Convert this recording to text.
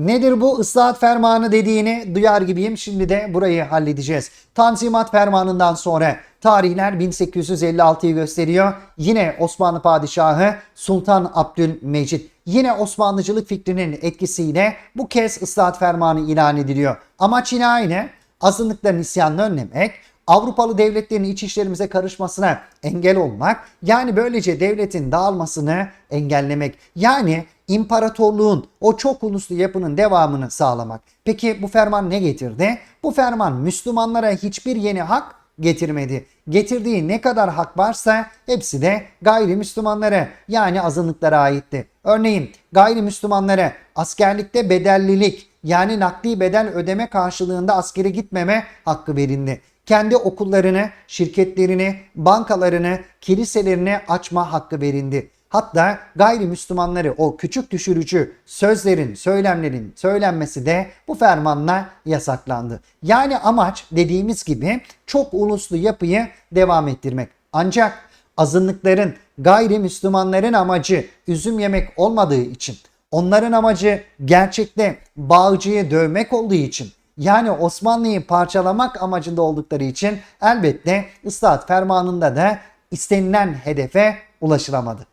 Nedir bu ıslahat fermanı dediğini duyar gibiyim. Şimdi de burayı halledeceğiz. Tanzimat fermanından sonra tarihler 1856'yı gösteriyor. Yine Osmanlı Padişahı Sultan Abdülmecit yine Osmanlıcılık fikrinin etkisiyle bu kez ıslahat fermanı ilan ediliyor. Amaç yine aynı. Azınlıkların isyanını önlemek, Avrupalı devletlerin iç işlerimize karışmasına engel olmak, yani böylece devletin dağılmasını engellemek, yani imparatorluğun o çok uluslu yapının devamını sağlamak. Peki bu ferman ne getirdi? Bu ferman Müslümanlara hiçbir yeni hak getirmedi. Getirdiği ne kadar hak varsa hepsi de gayrimüslimlere yani azınlıklara aitti. Örneğin gayrimüslimlere askerlikte bedellilik yani nakdi bedel ödeme karşılığında askere gitmeme hakkı verildi. Kendi okullarını, şirketlerini, bankalarını, kiliselerini açma hakkı verildi. Hatta gayrimüslimleri o küçük düşürücü sözlerin, söylemlerin söylenmesi de bu fermanla yasaklandı. Yani amaç dediğimiz gibi çok uluslu yapıyı devam ettirmek. Ancak azınlıkların, gayrimüslimlerin amacı üzüm yemek olmadığı için, onların amacı gerçekte bağcıyı dövmek olduğu için, yani Osmanlı'yı parçalamak amacında oldukları için elbette ıslahat fermanında da istenilen hedefe ulaşılamadı.